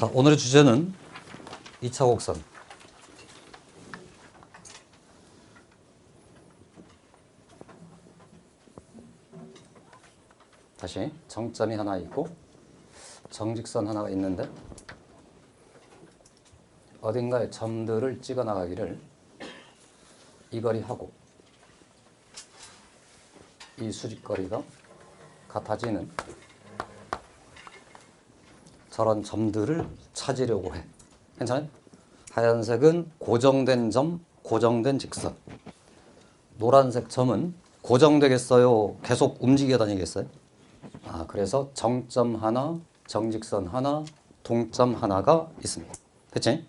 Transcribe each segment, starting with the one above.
자, 오늘의 주제는 2차 곡선. 다시 정점이 하나 있고 정직선 하나가 있는데 어딘가에 점들을 찍어 나가기를 이 거리하고 이 수직거리가 같아지는 저런 점들을 찾으려고 해. 괜찮아요? 하얀색은 고정된 점, 고정된 직선. 노란색 점은 고정되겠어요? 계속 움직여 다니겠어요? 아, 그래서 정점 하나, 정직선 하나, 동점 하나가 있습니다. 됐지?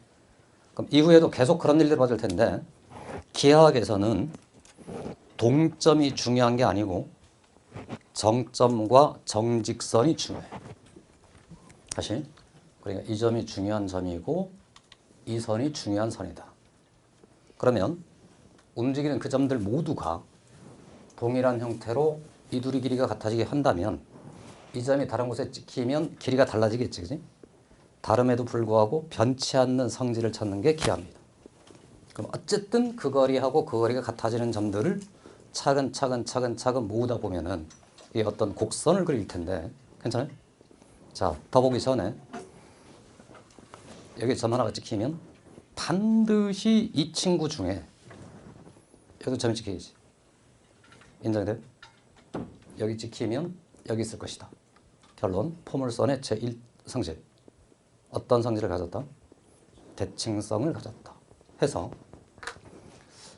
그럼 이후에도 계속 그런 일들이 벌어질 텐데 기하학에서는 동점이 중요한 게 아니고 정점과 정직선이 중요해요. 다시 그러니까 이 점이 중요한 점이고 이 선이 중요한 선이다. 그러면 움직이는 그 점들 모두가 동일한 형태로 이 둘이 길이가 같아지게 한다면 이 점이 다른 곳에 찍히면 길이가 달라지겠지, 그지? 다름에도 불구하고 변치 않는 성질을 찾는 게 기하입니다. 그럼 어쨌든 그 거리하고 그 거리가 같아지는 점들을 차근차근 차근차근 모으다 보면은 이 어떤 곡선을 그릴 텐데 괜찮아요? 자, 더 보기 전에 여기 점 하나가 찍히면 반드시 이 친구 중에 여기 점이 찍혀야지. 인정돼? 여기 찍히면 여기 있을 것이다. 결론 포물선의 제1 성질. 어떤 성질을 가졌다? 대칭성을 가졌다. 해서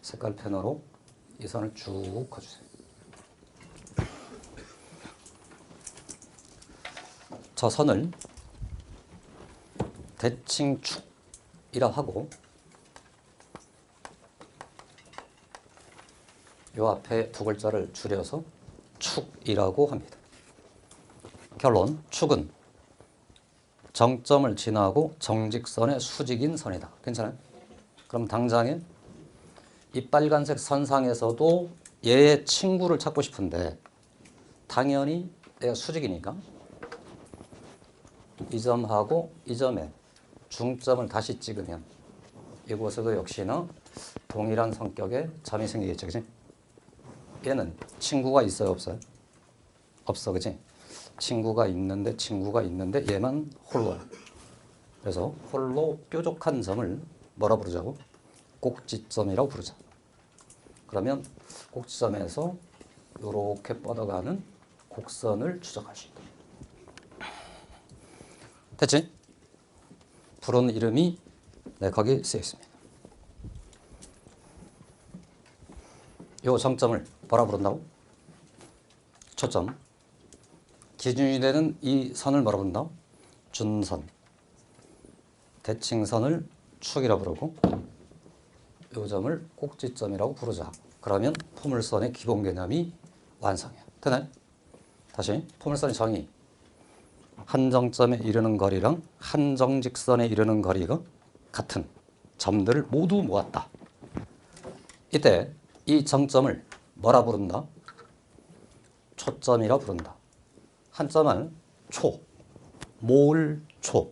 색깔 펜으로 이 선을 쭉 그어주세요. 저 선을 대칭 축이라 하고 요 앞에 두 글자를 줄여서 축이라고 합니다. 결론 축은 정점을 지나고 정직선의 수직인 선이다. 괜찮아요? 그럼 당장에 이 빨간색 선상에서도 얘의 친구를 찾고 싶은데 당연히 내가 수직이니까 이 점하고 이 점에 중점을 다시 찍으면 이곳에도 역시나 동일한 성격의 점이 생기겠죠. 그지? 얘는 친구가 있어요, 없어요? 없어, 그지? 친구가 있는데 친구가 있는데 얘만 홀로야. 그래서 홀로 뾰족한 점을 뭐라 부르자고? 꼭지점이라고 부르자. 그러면 꼭지점에서 이렇게 뻗어가는 곡선을 추적할 수 있다. 됐지? 부르는 이름이 네, 거기 쓰여 있습니다. 요 정점을 뭐라 부른다고? 초점. 기준이 되는 이 선을 뭐라 부른다? 준선. 대칭선을 축이라 부르고 요 점을 꼭지점이라고 부르자. 그러면 포물선의 기본 개념이 완성이야. 되나요? 다시 포물선의 정의. 한 정점에 이르는 거리랑 한 정직선에 이르는 거리가 같은 점들을 모두 모았다. 이때 이 정점을 뭐라 부른다? 초점이라 부른다. 한 점을 초, 모을 초,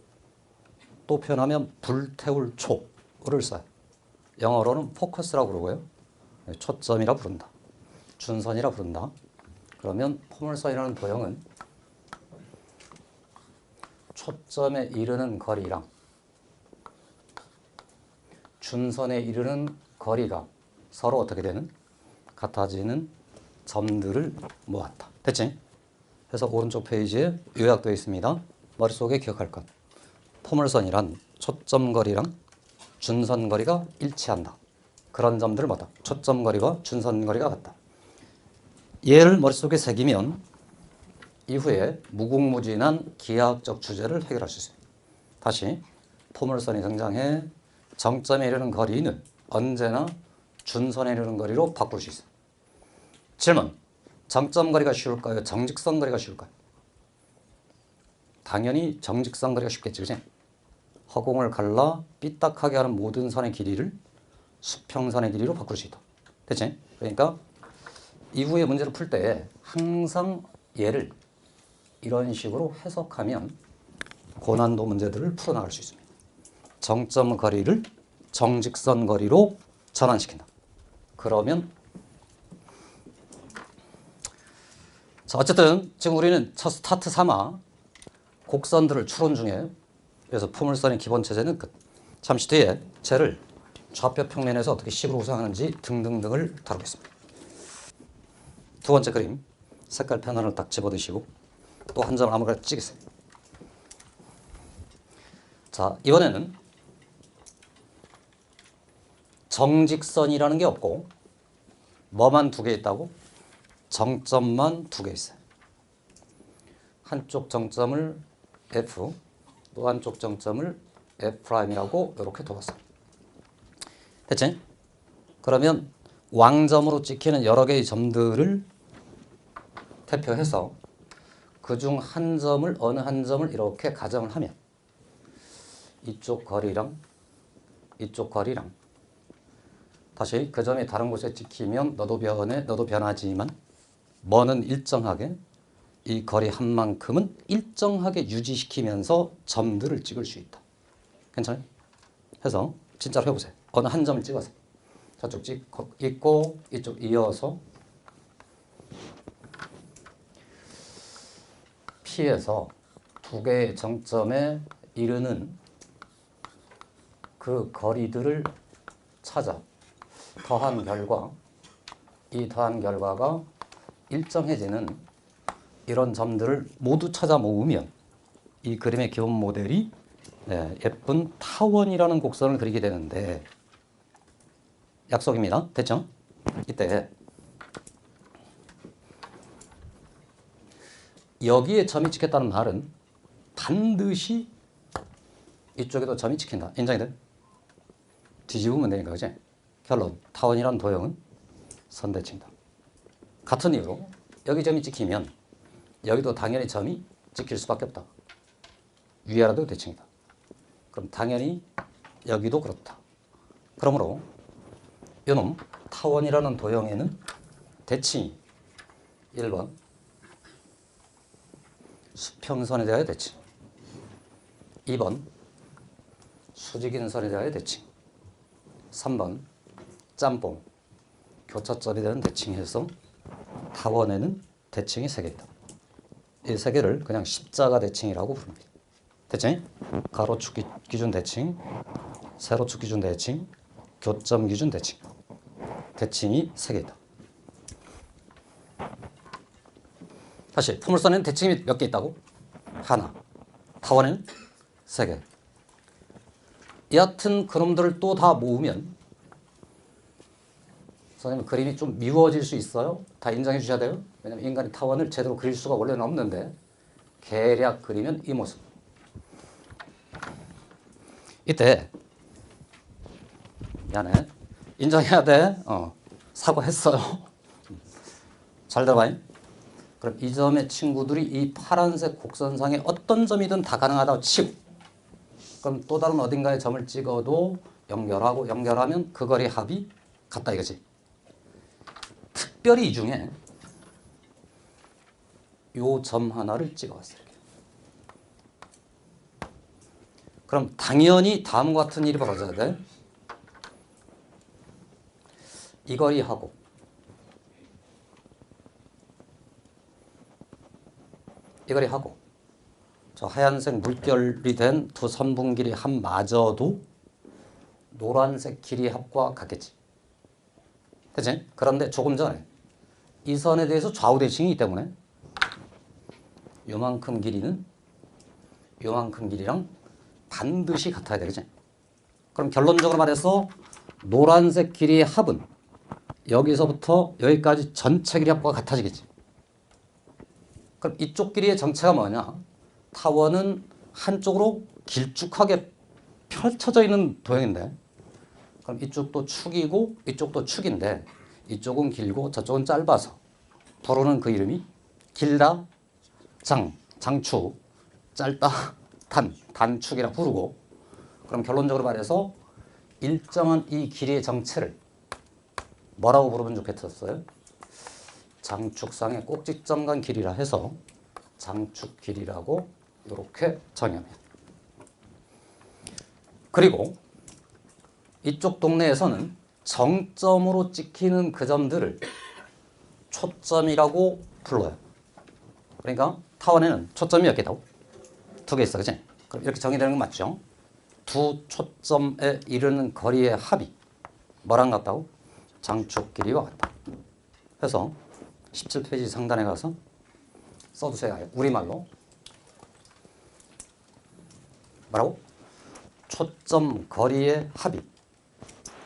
또 표현하면 불태울 초를 써요. 영어로는 포커스라고 그러고요. 초점이라 부른다. 준선이라 부른다. 그러면 포물선이라는 도형은 초점에 이르는 거리랑 준선에 이르는 거리가 서로 어떻게 되는 같아지는 점들을 모았다. 됐지? 그래서 오른쪽 페이지에 요약되어 있습니다. 머릿속에 기억할 것. 포물선이란 초점 거리랑 준선 거리가 일치한다. 그런 점들을 뭐다? 초점 거리와 준선 거리가 같다. 얘를 머릿속에 새기면 이후에 무궁무진한 기하학적 주제를 해결할 수 있습니다. 다시 포물선이 등장해 정점에 이르는 거리는 언제나 준선에 이르는 거리로 바꿀 수 있어요. 질문. 정점 거리가 쉬울까요? 정직선 거리가 쉬울까요? 당연히 정직선 거리가 쉽겠지, 그지? 허공을 갈라 삐딱하게 하는 모든 선의 길이를 수평선의 길이로 바꿀 수 있다. 됐지? 그러니까 이후에 문제를 풀 때 항상 얘를 이런 식으로 해석하면 고난도 문제들을 풀어나갈 수 있습니다. 정점 거리를 정직선 거리로 전환시킨다. 그러면 자 어쨌든 지금 우리는 첫 스타트 삼아 곡선들을 추론 중이에요. 그래서 포물선의 기본 체제는 끝. 잠시 뒤에 쟤를 좌표 평면에서 어떻게 식으로 구성하는지 등등등을 다루겠습니다. 두 번째 그림 색깔 패널을 딱 집어드시고 또 한점 아무거나 찍으세요. 자 이번에는 정직선이라는 게 없고 뭐만 두 개 있다고? 정점만 두 개 있어요. 한쪽 정점을 F, 또 한쪽 정점을 F'이라고 이렇게 둬봤어요. 됐지? 그러면 왕점으로 찍히는 여러 개의 점들을 대표해서 그 중 한 점을 어느 한 점을 이렇게 가정을 하면 이쪽 거리랑 이쪽 거리랑 다시 그 점이 다른 곳에 찍히면 너도 변해 너도 변하지만 뭐는 일정하게 이 거리 한 만큼은 일정하게 유지시키면서 점들을 찍을 수 있다. 괜찮아요? 해서 진짜로 해보세요. 어느 한 점을 찍어서 저쪽 찍고 있고 이쪽 이어서 P에서 두 개의 정점에 이르는 그 거리들을 찾아 더한 결과 이 더한 결과가 일정해지는 이런 점들을 모두 찾아 모으면 이 그림의 기본 모델이 네, 예쁜 타원이라는 곡선을 그리게 되는데 약속입니다. 됐죠? 이때 여기에 점이 찍혔다는 말은 반드시 이쪽에도 점이 찍힌다. 인정이 돼? 뒤집으면 되니까 그지? 결론 타원이란 도형은 선대칭이다. 같은 이유로 여기 점이 찍히면 여기도 당연히 점이 찍힐 수밖에 없다. 위아래도 대칭이다. 그럼 당연히 여기도 그렇다. 그러므로 이놈 타원이라는 도형에는 대칭이 1번 수평선에 대하여 대칭 2번 수직인 선에 대하여 대칭 3번 짬뽕 교차점에 대한 대칭해서 타원에는 대칭이 3개 있다. 이세 개를 그냥 십자가 대칭이라고 부릅니다. 대칭, 가로축 기- 기준 대칭, 세로축 기준 대칭, 교점 기준 대칭. 대칭이 세 개이다. 다시 포물선에는 대칭이 몇 개 있다고? 하나. 타원에는 세 개. 여하튼 그놈들을 또 다 모으면 선생님 그림이 좀 미워질 수 있어요. 다 인정해 주셔야 돼요. 왜냐면 인간이 타원을 제대로 그릴 수가 원래는 없는데 계략 그리면 이 모습. 이때 미안해. 인정해야 돼. 어. 사과했어요. 잘 들어봐요. 그럼 이 점의 친구들이 이 파란색 곡선상에 어떤 점이든 다 가능하다고 치고 그럼 또 다른 어딘가에 점을 찍어도 연결하고 연결하면 그 거리 합이 같다 이거지. 특별히 이 중에 요 점 하나를 찍어봤어요. 이렇게. 그럼 당연히 다음과 같은 일이 벌어져야 돼. 이 거리하고 이 거리 하고 저 하얀색 물결이 된 두 선분 길이 합마저도 노란색 길이 합과 같겠지. 그치? 그런데 조금 전에 이 선에 대해서 좌우 대칭이기 때문에 요만큼 길이는 요만큼 길이랑 반드시 같아야 되겠지. 그럼 결론적으로 말해서 노란색 길이의 합은 여기서부터 여기까지 전체 길이 합과 같아지겠지. 그럼 이쪽 길이의 정체가 뭐냐? 타원은 한쪽으로 길쭉하게 펼쳐져 있는 도형인데 그럼 이쪽도 축이고 이쪽도 축인데 이쪽은 길고 저쪽은 짧아서 부르는 그 이름이 길다 장 장축 짧다 단 단축이라 부르고 그럼 결론적으로 말해서 일정한 이 길이의 정체를 뭐라고 부르면 좋겠었어요? 장축상의 꼭지점 간 길이라 해서 장축 길이라고 이렇게 정의합니다. 그리고 이쪽 동네에서는 정점으로 찍히는 그 점들을 초점이라고 불러요. 그러니까 타원에는 초점이 몇 개다고? 두 개 있어, 그치? 그럼 이렇게 정의되는 건 맞죠? 두 초점에 이르는 거리의 합이 뭐랑 같다고? 장축 길이와 같다. 그래서 17페이지 상단에 가서 써두세요. 우리말로. 뭐라고? 초점 거리의 합이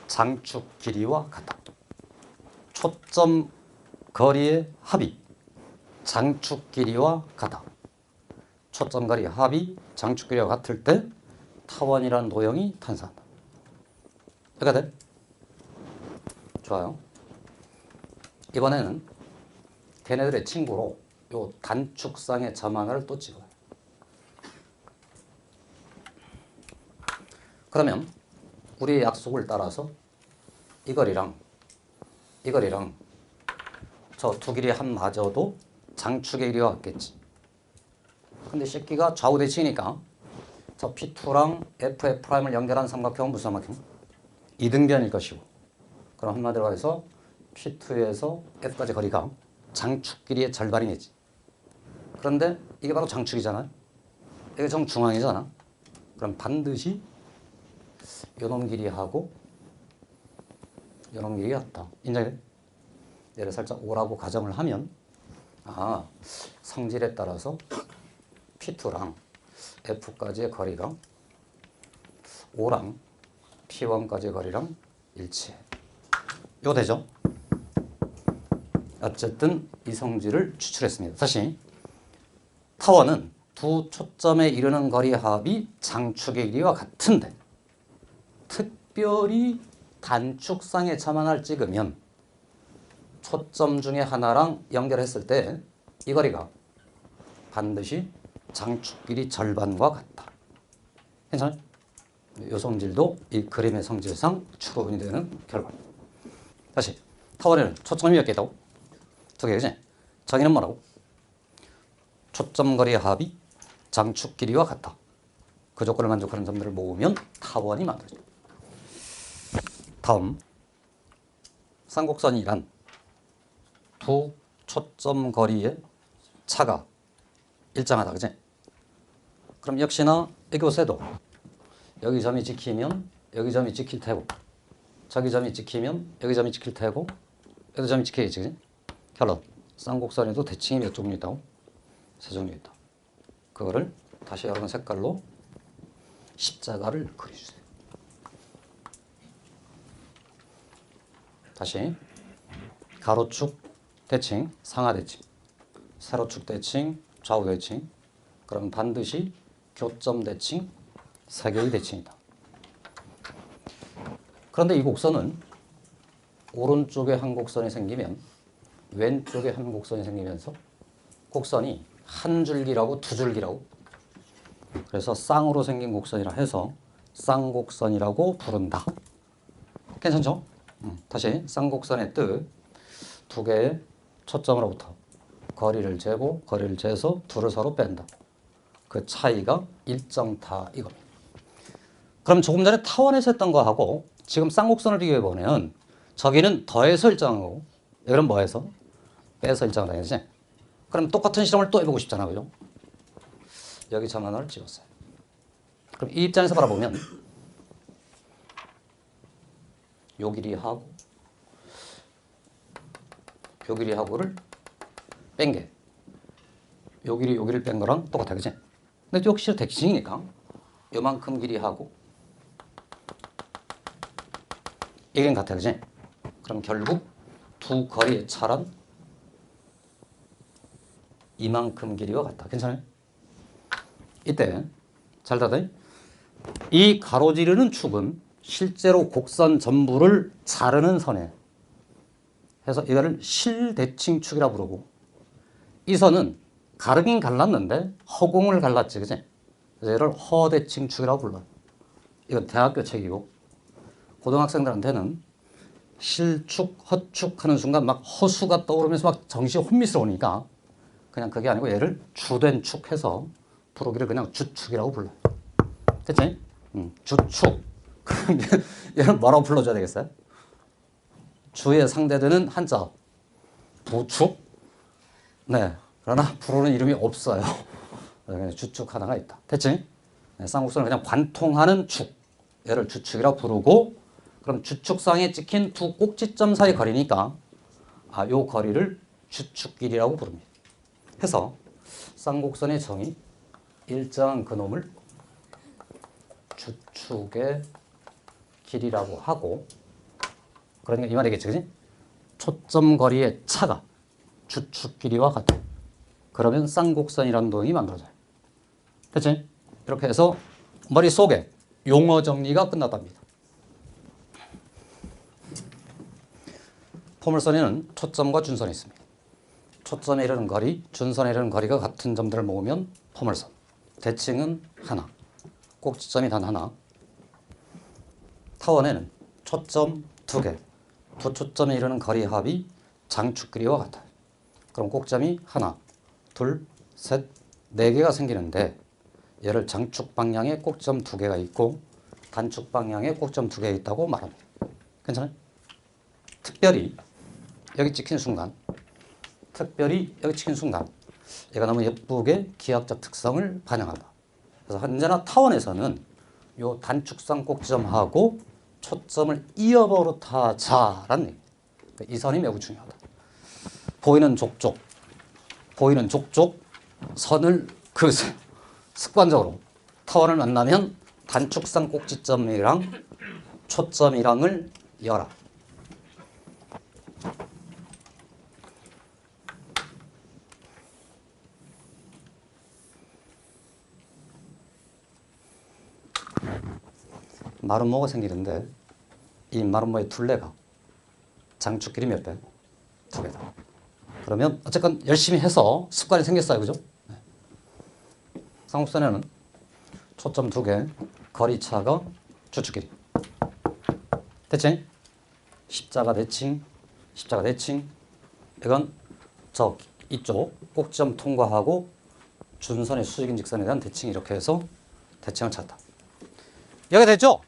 장축 길이와 같다. 초점 거리의 합이 장축 길이와 같다. 초점 거리 합이 장축 길이와 같을 때 타원이라는 도형이 탄생한다. 이해가 돼? 좋아요. 이번에는 걔네들의 친구로 요 단축상의 점 하나를 또 찍어요. 그러면 우리의 약속을 따라서 이 거리랑 이 거리랑 저 두 길이 한마저도 장축의 길이가 같겠지. 근데 새끼가 좌우 대칭이니까 저 P2랑 FF'을 연결한 삼각형은 무슨 삼각형? 이등변일 것이고 그럼 한마디로 해서 P2에서 F까지 거리가 장축 길이의 절반이겠지. 그런데 이게 바로 장축이잖아요. 이게 정중앙이잖아. 그럼 반드시 요놈 길이하고 요놈 길이가 같다. 인정해? 얘를 살짝 오라고 가정을 하면 아 성질에 따라서 P2랑 F까지의 거리가 5랑 P1까지의 거리랑 일치해. 이거 되죠? 어쨌든 이 성질을 추출했습니다. 다시 타원은 두 초점에 이르는 거리 합이 장축의 길이와 같은데 특별히 점 하나를 찍으면 초점 중에 하나랑 연결했을 때 이 거리가 반드시 장축 길이 절반과 같다. 괜찮아요? 이 성질도 이 그림의 성질상 추론이 되는 결과입니다. 다시 타원에는 초점이 몇개 있다고? 두 개, 그지? 정의는 뭐라고? 초점 거리의 합이 장축 길이와 같다. 그 조건을 만족하는 점들을 모으면 타원이 만들어져. 다음 쌍곡선이란 두 초점 거리의 차가 일정하다, 그지? 그럼 역시나 이곳에도 여기 점이 찍히면 여기 점이 찍힐 테고 저기 점이 찍히면 여기 점이 찍힐 테고 여기 점이 찍혀야지, 그지? 결론 쌍곡선에도 대칭이 몇 종류 있다고? 세 종류 있다. 그거를 다시 여러 색깔로 십자가를 그려주세요. 다시 가로축 대칭, 상하 대칭, 세로축 대칭, 좌우 대칭. 그럼 반드시 교점 대칭, 세 개의 대칭이다. 그런데 이 곡선은 오른쪽에 한 곡선이 생기면 왼쪽에 한 곡선이 생기면서 곡선이 한 줄기라고 두 줄기라고 그래서 쌍으로 생긴 곡선이라 해서 쌍곡선이라고 부른다. 괜찮죠? 음, 다시 쌍곡선의 뜻 두 개의 초점으로부터 거리를 재고 거리를 재서 둘을 서로 뺀다. 그 차이가 일정타 이겁니다. 그럼 조금 전에 타원에서 했던 거하고 지금 쌍곡선을 비교해 보면 저기는 더해서 일정한 거고 여기는 뭐해서 빼서 일정한 거지. 그럼 똑같은 실험을 또 해보고 싶잖아, 그죠? 여기 점 하나를 찍었어요. 그럼 이 입장에서 바라보면 요 길이하고 요 길이하고를 뺀 게 요 길이 요 길이를 뺀 거랑 똑같아, 그지? 근데 역시 대칭이니까 요만큼 길이하고 이게 같아, 그지? 그럼 결국 두 거리의 차란 이만큼 길이와 같다. 괜찮아요? 이때 잘 따다. 이 가로지르는 축은 실제로 곡선 전부를 자르는 선에 해서 이거를 실대칭축이라 부르고 이 선은 가르긴 갈랐는데 허공을 갈랐지, 그지? 그래서 얘를 허대칭축이라고 불러요. 이건 대학교 책이고 고등학생들한테는 실축, 허축 하는 순간 막 허수가 떠오르면서 막 정신이 혼미스러우니까 그냥 그게 아니고 얘를 주된 축해서 부르기를 그냥 주축이라고 불러요. 됐지? 음, 주축. 그럼 얘- 얘는 뭐라고 불러줘야 되겠어요? 주의 상대되는 한자 부축. 네. 그러나 부르는 이름이 없어요. 그냥 주축 하나가 있다. 됐지? 네, 쌍곡선을 그냥 관통하는 축. 얘를 주축이라고 부르고 그럼 주축상에 찍힌 두 꼭지점 사이 거리니까 아, 요 거리를 주축길이라고 부릅니다. 해서 쌍곡선의 정의 일정한 그놈을 주축의 길이라고 하고 그러니까 이 말이겠지, 그지? 초점 거리의 차가 주축 길이와 같아. 그러면 쌍곡선이라는 도형이 만들어져요. 됐지? 이렇게 해서 머릿속에 용어 정리가 끝났답니다. 포물선에는 초점과 준선이 있습니다. 초점에 이르는 거리, 준선에 이르는 거리가 같은 점들을 모으면 포물선. 대칭은 하나, 꼭지점이 단 하나. 타원에는 초점 두 개, 두 초점에 이르는 거리 합이 장축 길이와 같아요. 그럼 꼭점이 하나, 둘, 셋, 네 개가 생기는데 얘를 장축 방향에 꼭점 두 개가 있고 단축 방향에 꼭점 두 개 있다고 말합니다. 괜찮아요? 특별히 여기 찍힌 순간, 특별히 여기 찍힌 순간, 얘가 너무 예쁘게 기하학적 특성을 반영한다. 그래서 언제나 타원에서는 요 단축상 꼭지점하고 초점을 이어버릇하자라는 얘기. 이 선이 매우 중요하다. 보이는 족족, 보이는 족족 선을 그으세요. 습관적으로 타원을 만나면 단축상 꼭지점이랑 초점이랑을 열어. 마름모가 생기는데 이 마름모의 둘레가 장축끼리 몇 배? 두 배다. 그러면 어쨌건 열심히 해서 습관이 생겼어요. 그죠? 네. 상업선에는 초점 두 개, 거리차가 주축끼리. 대칭? 십자가 대칭, 십자가 대칭. 이건 저 이쪽 꼭지점 통과하고 준선의 수직인 직선에 대한 대칭 이렇게 해서 대칭을 찾다. 여기 됐죠?